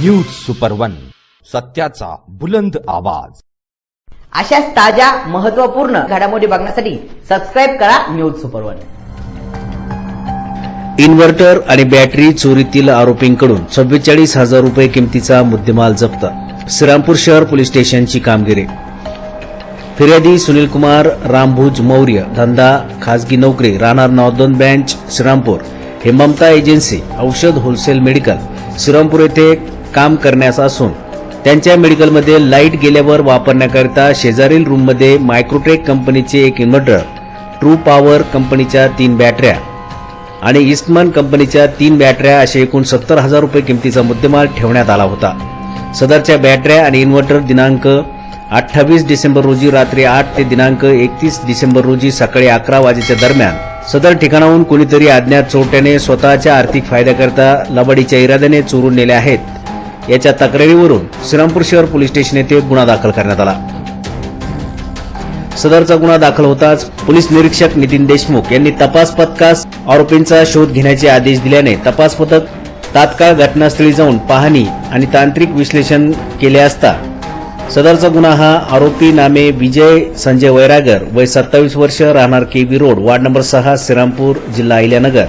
News super one सत्याचा बुलंद आवाज. अशाच ताज्या महत्त्वपूर्ण घडामोडी बघण्यासाठी सबस्क्राईब करा न्यूज सुपर वन इन्व्हर्टर आणि बॅटरी चोरीतील आरोपींकडून चव्वेचाळीस हजार रुपये किमतीचा मुद्देमाल जप्त. श्रीरामपूर शहर पोलीस स्टेशनची कामगिरी. फिर्यादी सुनील कुमार रामभुज मौर्य धंदा खासगी नोकरी राहणार नॉर्दर्न बँच श्रीरामपूर. हे ममता एजन्सी औषध होलसेल मेडिकल. श्रीरामपूर येथे काम करण्यास असून त्यांच्या मेडिकलमध्ये लाइट गेल्यावर वापरण्याकरिता शेजारील रूममध्ये मायक्रोटेक कंपनीचे एक इन्व्हर्टर ट्रू पॉवर कंपनीच्या तीन बॅटऱ्या आणि इस्टमन कंपनीच्या तीन बॅटऱ्या असे एकूण सत्तर हजार रुपये किमतीचा मुद्देमाल ठेवण्यात आला होता. सदरच्या बॅटऱ्या आणि इन्व्हर्टर दिनांक अठ्ठावीस डिसेंबर रोजी रात्री आठ ते दिनांक एकतीस डिसेंबर रोजी सकाळी अकरा वाजेच्या दरम्यान सदर ठिकाणाहून कोणीतरी अज्ञात चोरट्याने स्वतःच्या आर्थिक फायद्याकरता लबाडीच्या इराद्याने चोरून नेले आहेत. याच्या तक्रारीवरून श्रीरामपूर शहर पोलीस स्टेशन येथे गुन्हा दाखल करण्यात आला. सदरचा गुन्हा दाखल होताच पोलीस निरीक्षक नितीन देशमुख यांनी तपास पथकास आरोपींचा शोध घेण्याचे आदेश दिल्याने तपास पथक तात्काळ घटनास्थळी जाऊन पाहणी आणि तांत्रिक विश्लेषण केले असता सदरचा गुन्हा हा आरोपी नामे विजय संजय वैरागर वय सत्तावीस वर्ष राहणार K KV road ward number सहा श्रीरामपूर जिल्हा अहिल्यानगर.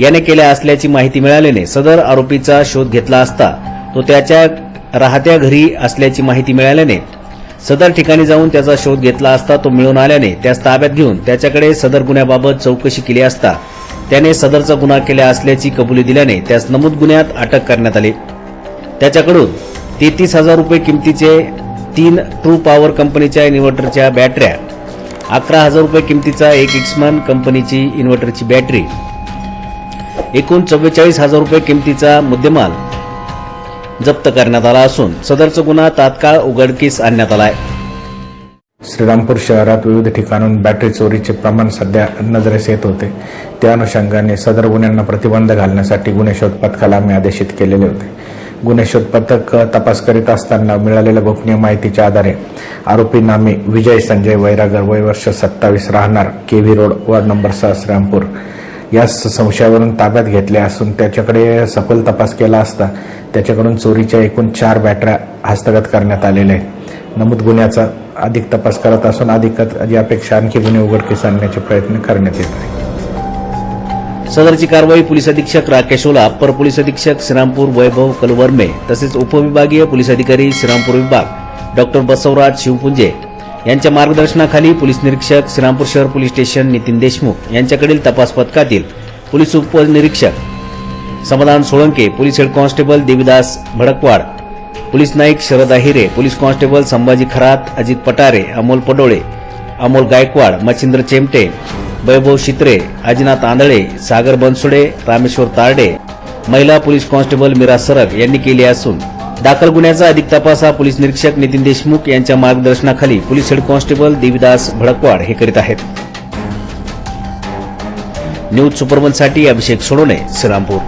याने केल्या असल्याची माहिती मिळाल्याने सदर आरोपीचा शोध घेतला असता तो त्याच्या राहत्या घरी असल्याची माहिती मिळाल्याने सदर ठिकाणी जाऊन त्याचा शोध घेतला असता तो मिळून आल्याने त्यास ताब्यात घेऊन त्याच्याकडे सदर गुन्ह्याबाबत चौकशी केली असता त्याने सदरचा गुन्हा केला असल्याची कबुली दिल्याने त्यास नमूद गुन्ह्यात अटक करण्यात आली. त्याच्याकडून तेहतीस हजार रुपये किमतीचे तीन ट्रू पॉवर कंपनीच्या इन्व्हर्टरच्या बॅटऱ्या अकरा हजार रुपये किमतीचा एक इक्समन कंपनीची इन्व्हर्टरची बॅटरी एकूण चव्वेचाळीस हजार रुपये किमतीचा मुद्देमाल जप्त करण्यात आला असून सदरचा गुन्हा तात्काळ उघडकीस आणण्यात आला आहे श्रीरामपूर शहरात विविध ठिकाणून बॅटरी चोरीचे प्रमाण सध्या नजरेस येत होते. त्या अनुषंगाने सदर गुन्ह्यांना प्रतिबंध घालण्यासाठी गुन्हे शोध पथकाला आम्ही आदेशित केलेले होते. गुन्हे शोध पथक तपास करीत असताना मिळालेल्या गोपनीय माहितीच्या आधारे आरोपी नामे विजय संजय वैरागर वय वर्ष सत्तावीस राहणार केव्ही रोड वार्ड नंबर सहा श्रीरामपूर. या संशयावरून ताब्यात घेतले असून त्याच्याकडे सखोल तपास केला असता त्याच्याकडून चोरीच्या एकूण चार बॅटऱ्या हस्तगत करण्यात आलेल्या आहेत. नमूद गुन्ह्याचा अधिक तपास करत असून अधिक यापेक्षा आणखी गुन्हे उघडकीस आणण्याचे प्रयत्न करण्यात येत आहे सदरची कारवाई पोलीस अधीक्षक राकेश ओला अप्पर पोलीस अधीक्षक श्रीरामपूर वैभव कलवर्मे तसेच उपविभागीय पोलीस अधिकारी श्रीरामपूर विभाग डॉक्टर बसवराज शिवपुंजे यांच्या मार्गदर्शनाखाली पोलीस निरीक्षक श्रीरामपूर शहर पोलीस स्टेशन नितीन देशमुख यांच्याकडील तपास पथकातील पोलीस उपनिरीक्षक Samadhan Solanke police head constable Devidas Bhadakwad police Naik Sharad Ahire police constable Sambhaji Kharat Ajit Patare Amol Padole Amol Gaikwad Machhindra Chemte Vaibhav Shitre Ajinath Andhale Sagar Bansude Rameshwar Tarde महिला police constable Mira सरग यांनी केली असून दाखल गुन्ह्याचा अधिक तपास हा पोलीस निरीक्षक नितीन देशमुख यांच्या मार्गदर्शनाखाली police head constable Devidas Bhadakwad हे करीत आहेत. न्यूज सुपरवनसाठी अभिषेक सोडोणे श्रीरामपूर